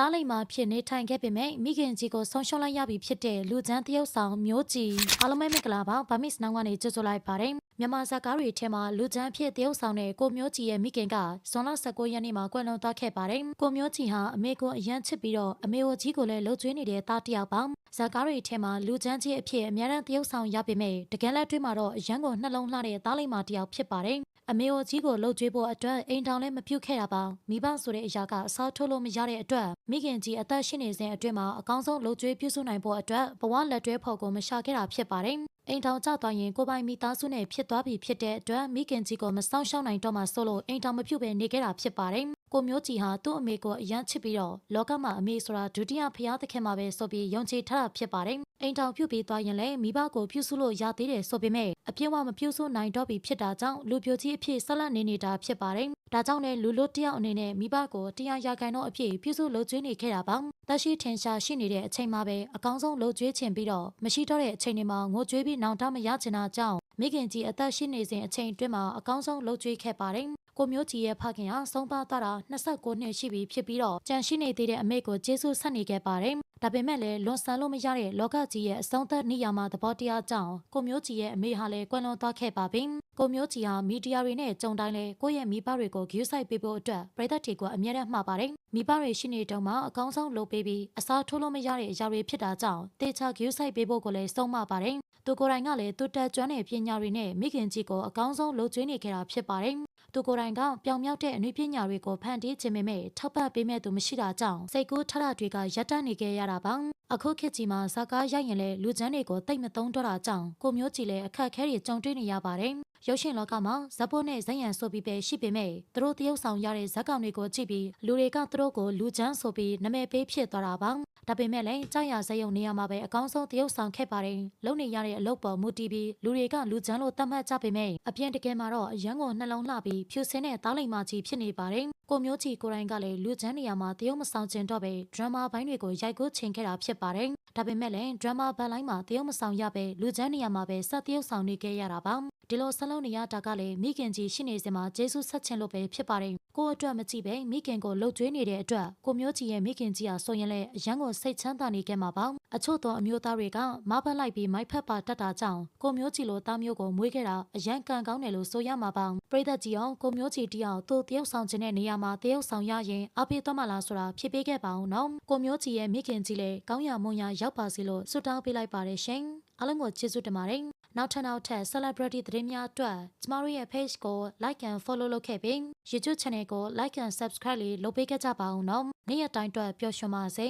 တားလိမ်မှာဖြစ်နေထိုင်ခဲ့ပေမဲ့မိခင်ကြီးကိုဆုံးရှုံးလိုက်ရပြီဖြစ်တဲ့လူချမ်းတယောက်ဆောင်မျိုးကြီးအားလုံးပဲမင်္ဂလာပါဗမစ်နောင်ကနေကြိုဆိုလိုက်ပါတယ် မြန်မာဇာတ်ကားတွေထဲမှာလူချမ်းဖြစ်တယောက်ဆောင်တဲ့ကိုမျိုးကြီးရဲ့မိခင်ကဇွန်လ19ရက်နေ့မှာကွယ်လွန်သွားခဲ့ပါတယ်ကိုမျိုးကြီးဟာအမေကိုအရန်ချစ်ပြီးတော့အမေကိုကြီးကိုလည်းလှုပ်ကျွေးနေတဲ့တားတယောက်ပါဇာတ်ကားတွေထဲမှာလူချမ်းကြီးအဖြစ်အများရန်တယောက်ဆောင်ရပေမဲ့တကယ်လက်တွေ့မှာတော့အရန်ကိုနှလုံးလှတဲ့တားလိမ်မှာတယောက်ဖြစ်ပါတယ်အမေအိုကြီးကိုလှုပ်ကြွေးဖို့အတွက်အိမ်တောင်လည်းမပြုတ်ခဲ့တာပါမိဘဆိုတဲ့အရာကအစားထိုးလို့မရတဲ့အတွက်မိခင်ကြီးအသက်ရှင်နေစဉ်အတွင်းမှာအကောင်းဆုံးလှုပ်ကြွေးပြုစုနိုင်ဖို့အတွက်ဘဝလက်တွဲဖို့ကိုမရှာခဲ့တာဖြစ်ပါတယ်အိမ်တောင်ကျသွားရင်ကိုပိုင်မိသားစုနဲ့ဖြစ်သွားပြီဖြစ်တဲ့အတွက်မိခင်ကြီးကိုမဆောင်ရှောက်နိုင်တော့မှဆိုလို့အိမ်တောင်မပြုတ်ပဲနေခဲ့တာဖြစ်ပါတယ်ကိုမျိုးကြီးဟာသူ့အမေကိုအယမ်းချစ်ပြီးတော့လောကမှာအမေဆိုတာဒုတိယဖျားသခင်မှာပဲဆိုပြီးယုံကြည်ထားတာဖြစ်ပါတယ်အိမ်တောင်ပြုတ်ပြီးသွားရင်လည်းမိဘကိုပြုစုလို့ရသေးတယ်ဆိုပေမဲ့အပြည့်အဝမပြုစုနိုင်တော့ပြီဖြစ်တာကြောင့်လူပြိုကြီးအဖြစ်ဆက်လက်နေနေတာဖြစ်ပါတယ်။ဒါကြောင့်လည်းလူလို့တယောက်အနေနဲ့မိဘကိုတရားရခိုင်တော့အဖြစ်ပြုစုလုပ်ကျွေးနေခဲ့တာပါ။တရှိထင်ရှားရှိနေတဲ့အချိန်မှာပဲအကောင်းဆုံးလုပ်ကျွေးချင်ပြီးတော့မရှိတော့တဲ့အချိန်တွေမှာငိုကြွေးပြီးနောင်တမရချင်တာကြောင့် မိခင်ကြီးအသက်ရှိနေစဉ်အချိန်အတွင်းမှာအကောင်းဆုံးလုပ်ကျွေးခဲ့ပါတယ်။ကိုမျိုးကြီးရဲ့ဖခင်ဟာဆုံးပါသွားတာ29နှစ်ရှိပြီဖြစ်ပြီးတော့ကြံရှိနေသေးတဲ့အမေကိုကျေးဇူးဆက်နေခဲ့ပါတယ်။ဒါပေမဲ့လည်းလွန်ဆန်လို့မရတဲ့လောကကြီးရဲ့အဆုံးသက်နေရာမှာသဘောတရားကြောင့်ကိုမျိုးကြီးရဲ့အမေဟာလည်းကွယ်လွန်သွားခဲ့ပါပြီ။ ကိုမျိုးကြီးဟာမီဒီယာတွေနဲ့ကြုံတိုင်းလဲကိုယ့်ရဲ့မိဘတွေကိုဂရုစိုက်ပေးဖို့အတွက်ပြည်သက်တွေကိုအမြဲတမ်းမှားပါတယ်။မိဘတွေရှိနေတုန်းမှာအကောင်းဆုံးလုပ်ပေးပြီးအစားထိုးလို့မရတဲ့အရာတွေဖြစ်တာကြောင့်တေချာဂရုစိုက်ပေးဖို့ကိုလည်းဆုံးမပါတယ်။သူကိုယ်တိုင်ကလည်းသူတက်ကျွမ်းတဲ့ပညာတွေနဲ့မိခင်ကြီးကိုအကောင်းဆုံးလုပ်ကျွေးနေခဲ့တာဖြစ်ပါတယ်။သူကိုယ်တိုင်ကပြောင်မြောက်တဲ့အနုပညာတွေကိုဖန်တီးခြင်းပေမဲ့ထောက်ပံ့ပေးမဲ့သူမရှိတာကြောင့်စိတ်ကူးထထတွေကရပ်တန့်နေခဲ့ရတာပါအခုခေတ်ကြီးမှာဇာကားရိုက်ရင်လည်းလူချမ်းတွေကိုတိတ်မသုံးတော့တာကြောင့်ကိုမျိုးကြီးလည်းအခက်အခဲတွေကြုံတွေ့နေရပါတယ် ရုပ်ရှင်လောကမှာဇက်ဖို့နဲ့ဇက်ရံဆိုပြီးပဲရှိပေမဲ့သူတို့တရုပ်ဆောင်ရတဲ့ဇက်ကောင်တွေကိုကြည့်ပြီးလူတွေကသူတို့ကိုလူချမ်းဆိုပြီးနာမည်ပေးဖြစ်သွားတာပါဒါပေမဲ့လည်းကြောက်ရဇက်ရုံနေရာမှာပဲအကောင်းဆုံးတရုပ်ဆောင်ခဲ့ပါတယ်လုံနေရတဲ့အလုပ်ပေါ်မူတည်ပြီးလူတွေကလူချမ်းလို့သတ်မှတ်ကြပေမဲ့အပြင်တကယ်မှာတော့အရန်ကိုနှလုံးလှပြီးဖြူစင်းတဲ့တောင်းလိမ်မကြီးဖြစ်နေပါတယ်ကိုမျိုးကြီးကိုရိုင်းကလည်းလူချမ်းနေရာမှာတရုပ်မဆောင်ကျင်တော့ပဲဒရမာပိုင်းတွေကိုရိုက်ကူးချင်ခဲ့တာဖြစ်ပါတယ်ဒါပေမဲ့လည်းဒရမာဘတ်လိုင်းမှာတရုပ်မဆောင်ရပဲလူချမ်းနေရာမှာပဲဆက်တရုပ်ဆောင်နေခဲ့ရတာပါ ဒီလိုဆက်လုံးနေရတာကလည်းမိခင်ကြီးရှိနေစမှာဂျေဆုဆက်ချင်လို့ပဲဖြစ်ပါတယ်ကိုအတွက်မကြည့်ပဲမိခင်ကိုလှုပ်ကြွေးနေတဲ့အတွက်ကိုမျိုးကြီးရဲ့မိခင်ကြီးဟာဆိုရင်လည်းအရန်ကိုစိတ်ချမ်းသာနေခဲ့မှာပါအချို့သောအမျိုးသားတွေကမဖက်လိုက်ပြီးမိုက်ဖက်ပါတတ်တာကြောင့်ကိုမျိုးကြီးလိုသားမျိုးကိုမွေးခဲ့တာအရန်ကန်ကောင်းတယ်လို့ဆိုရမှာပါပရိသတ်ကြီးအောင်ကိုမျိုးကြီးတယောက်သူ့တယောက်ဆောင်ခြင်းတဲ့နေရာမှာတယောက်ဆောင်ရရင်အဖေသွားမလားဆိုတာဖြစ်ပေးခဲ့ပါအောင်နော်ကိုမျိုးကြီးရဲ့မိခင်ကြီးလည်းကောင်းရမွန်ရရောက်ပါစေလို့ဆုတောင်းပေးလိုက်ပါတယ်ရှင်အားလုံးကိုကျေးဇူးတင်ပါတယ် နောက်ထပ်နောက်ထပ် celebrity သတင်းများအတွက်ကျမတို့ရဲ့ page ကို like and follow လုပ်ခဲ့ပြီး YouTube channel ကို like and subscribe လေးလုပ်ပေးခဲ့ကြပါဦးနော်နေ့ရက်တိုင်းအတွက်ပျော်ရွှင်ပါစေ